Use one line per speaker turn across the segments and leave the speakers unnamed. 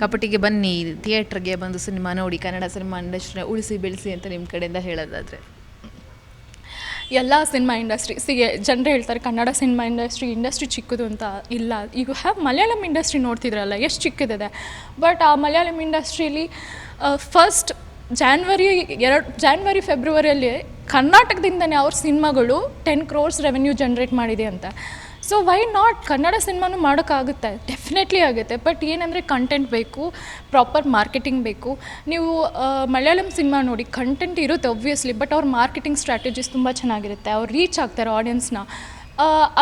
ಕಪಟಿಗೆ ಬನ್ನಿ, ಥಿಯೇಟ್ರಿಗೆ ಬಂದು ಸಿನಿಮಾ ನೋಡಿ, ಕನ್ನಡ ಸಿನಿಮಾ ಇಂಡಸ್ಟ್ರಿನ ಉಳಿಸಿ, ಬೆಳೆಸಿ ಅಂತ ನಿಮ್ಮ ಕಡೆಯಿಂದ ಹೇಳೋದಾದರೆ.
ಎಲ್ಲ ಸಿನಿಮಾ ಇಂಡಸ್ಟ್ರಿ ಸಿಗೆ ಜನರು ಹೇಳ್ತಾರೆ ಕನ್ನಡ ಸಿನಿಮಾ ಇಂಡಸ್ಟ್ರಿ ಇಂಡಸ್ಟ್ರಿ ಚಿಕ್ಕದು ಅಂತ ಇಲ್ಲ. ಈಗ ಹ್ಯಾವ್ ಮಲಯಾಳಂ ಇಂಡಸ್ಟ್ರಿ ನೋಡ್ತಿದ್ರಲ್ಲ, ಎಷ್ಟು ಚಿಕ್ಕದಿದೆ. ಬಟ್ ಆ ಮಲಯಾಳಂ ಇಂಡಸ್ಟ್ರೀಲಿ ಫಸ್ಟ್ ಜಾನ್ವರಿ ಎರಡು ಜಾನ್ವರಿ ಫೆಬ್ರವರಿಯಲ್ಲಿ ಕರ್ನಾಟಕದಿಂದನೇ ಅವ್ರ ಸಿನಿಮಾಗಳು ಟೆನ್ ಕ್ರೋರ್ಸ್ ರೆವೆನ್ಯೂ ಜನ್ರೇಟ್ ಮಾಡಿದೆ ಅಂತ. ಸೊ ವೈ ನಾಟ್ ಕನ್ನಡ ಸಿನಿಮಾನು ಮಾಡೋಕ್ಕಾಗುತ್ತೆ. ಡೆಫಿನೆಟ್ಲಿ ಆಗುತ್ತೆ. ಬಟ್ ಏನಂದರೆ ಕಂಟೆಂಟ್ ಬೇಕು ಪ್ರಾಪರ್ ಮಾರ್ಕೆಟಿಂಗ್ ಬೇಕು. ನೀವು ಮಲಯಾಳಂ ಸಿನಿಮಾ ನೋಡಿ ಕಂಟೆಂಟ್ ಇರುತ್ತೆ ಒಬ್ವಿಯಸ್ಲಿ ಬಟ್ ಅವ್ರ ಮಾರ್ಕೆಟಿಂಗ್ ಸ್ಟ್ರಾಟಜೀಸ್ ತುಂಬ ಚೆನ್ನಾಗಿರುತ್ತೆ. ಅವ್ರು ರೀಚ್ ಆಗ್ತಾರೆ ಆಡಿಯನ್ಸ್ನ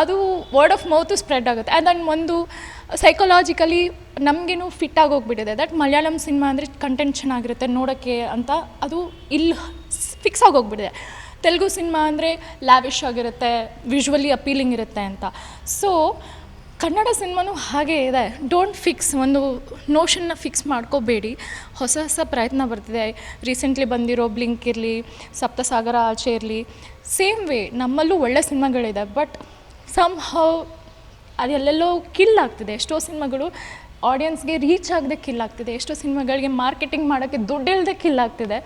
ಅದು ವರ್ಡ್ ಆಫ್ ಮೌತು ಸ್ಪ್ರೆಡ್ ಆಗುತ್ತೆ. ಆ್ಯಂಡ್ ಒಂದು ಸೈಕಲಾಜಿಕಲಿ ನಮಗೇನು ಫಿಟ್ ಆಗೋಗ್ಬಿಟ್ಟಿದೆ. ದಟ್ ಮಲಯಾಳಂ ಸಿನಿಮಾ ಅಂದರೆ ಕಂಟೆಂಟ್ ಚೆನ್ನಾಗಿರುತ್ತೆ, ನೋಡೋಕ್ಕೆ ಅಂತ ಅದು ಇಲ್ಲಿ ಫಿಕ್ಸ್ ಆಗೋಗ್ಬಿಟ್ಟಿದೆ. ತೆಲುಗು ಸಿನಿಮಾ ಅಂದರೆ ಲ್ಯಾವಿಶ್ ಆಗಿರುತ್ತೆ ವಿಜುವಲಿ ಅಪೀಲಿಂಗ್ ಇರುತ್ತೆ ಅಂತ. ಸೊ ಕನ್ನಡ ಸಿನಿಮಾನೂ ಹಾಗೇ ಇದೆ. ಡೋಂಟ್ ಫಿಕ್ಸ್ ಒಂದು ನೋಷನ್ನ ಫಿಕ್ಸ್ ಮಾಡ್ಕೋಬೇಡಿ. ಹೊಸ ಹೊಸ ಪ್ರಯತ್ನ ಬರ್ತಿದೆ. ರೀಸೆಂಟ್ಲಿ ಬಂದಿರೋ ಬ್ಲಿಂಕ್ ಇರಲಿ, ಸಪ್ತಸಾಗರ ಆಚೆ ಇರಲಿ ಸೇಮ್ ವೇ ನಮ್ಮಲ್ಲೂ ಒಳ್ಳೆ ಸಿನಿಮಾಗಳಿದೆ. ಬಟ್ ಸಮ್ ಹೌ ಅದೆಲ್ಲೆಲ್ಲೋ ಕಿಲ್ ಆಗ್ತಿದೆ. ಎಷ್ಟೋ ಸಿನಿಮಾಗಳು ಆಡಿಯನ್ಸ್ಗೆ ರೀಚ್ ಆಗದೆ ಕಿಲ್ ಆಗ್ತಿದೆ. ಎಷ್ಟೋ ಸಿನಿಮಾಗಳಿಗೆ ಮಾರ್ಕೆಟಿಂಗ್ ಮಾಡೋಕ್ಕೆ ದುಡ್ಡಿಲ್ಲದೆ ಕಿಲ್ ಆಗ್ತಿದೆ.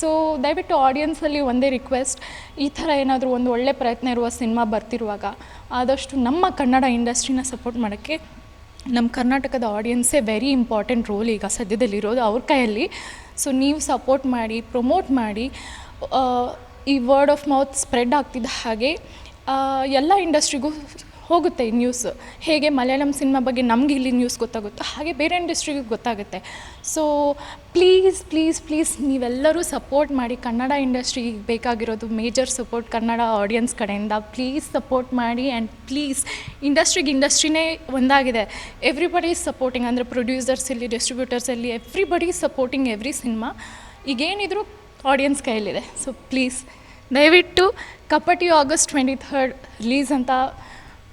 ಸೊ ದಯವಿಟ್ಟು ಆಡಿಯನ್ಸಲ್ಲಿ ಒಂದೇ ರಿಕ್ವೆಸ್ಟ್ ಈ ಥರ ಏನಾದರೂ ಒಂದು ಒಳ್ಳೆ ಪ್ರಯತ್ನ ಇರುವ ಸಿನಿಮಾ ಬರ್ತಿರುವಾಗ ಆದಷ್ಟು ನಮ್ಮ ಕನ್ನಡ ಇಂಡಸ್ಟ್ರಿನ ಸಪೋರ್ಟ್ ಮಾಡೋಕ್ಕೆ ನಮ್ಮ ಕರ್ನಾಟಕದ ಆಡಿಯನ್ಸೇ ವೆರಿ ಇಂಪಾರ್ಟೆಂಟ್ ರೋಲ್ ಈಗ ಸದ್ಯದಲ್ಲಿರೋದು ಅವ್ರ ಕೈಯಲ್ಲಿ. ಸೊ ನೀವು ಸಪೋರ್ಟ್ ಮಾಡಿ ಪ್ರಮೋಟ್ ಮಾಡಿ ಈ ವರ್ಡ್ ಆಫ್ ಮೌತ್ ಸ್ಪ್ರೆಡ್ ಆಗ್ತಿದ್ದ ಹಾಗೆ ಎಲ್ಲ ಇಂಡಸ್ಟ್ರಿಗೂ ಹೋಗುತ್ತೆ ಈ ನ್ಯೂಸ್ ಹೇಗೆ ಮಲಯಾಳಂ ಸಿನಿಮಾ ಬಗ್ಗೆ ನಮಗೆ ಇಲ್ಲಿ ನ್ಯೂಸ್ ಗೊತ್ತಾಗುತ್ತೋ ಹಾಗೆ ಬೇರೆ ಇಂಡಸ್ಟ್ರಿಗೂ ಗೊತ್ತಾಗುತ್ತೆ. ಸೊ ಪ್ಲೀಸ್ ಪ್ಲೀಸ್ ಪ್ಲೀಸ್ ನೀವೆಲ್ಲರೂ ಸಪೋರ್ಟ್ ಮಾಡಿ ಕನ್ನಡ ಇಂಡಸ್ಟ್ರಿಗೆ ಬೇಕಾಗಿರೋದು ಮೇಜರ್ ಸಪೋರ್ಟ್ ಕನ್ನಡ ಆಡಿಯನ್ಸ್ ಕಡೆಯಿಂದ. ಪ್ಲೀಸ್ ಸಪೋರ್ಟ್ ಮಾಡಿ ಆ್ಯಂಡ್ ಪ್ಲೀಸ್ ಇಂಡಸ್ಟ್ರಿಗೆ ಇಂಡಸ್ಟ್ರಿನೇ ಒಂದಾಗಿದೆ. ಎವ್ರಿಬಡಿ ಈಸ್ ಸಪೋರ್ಟಿಂಗ್ ಅಂದರೆ ಪ್ರೊಡ್ಯೂಸರ್ಸ್ ಇಲ್ಲಿ ಡಿಸ್ಟ್ರಿಬ್ಯೂಟರ್ಸ್ ಇಲ್ಲಿ ಎವ್ರಿಬಡಿ ಸಪೋರ್ಟಿಂಗ್ ಎವ್ರಿ ಸಿನಿಮಾ ಈಗೇನಿದ್ರು ಆಡಿಯನ್ಸ್ ಕೈಯಲ್ಲಿದೆ. ಸೊ ಪ್ಲೀಸ್ ದಯವಿಟ್ಟು Kapati August twenty third release ಅಂತ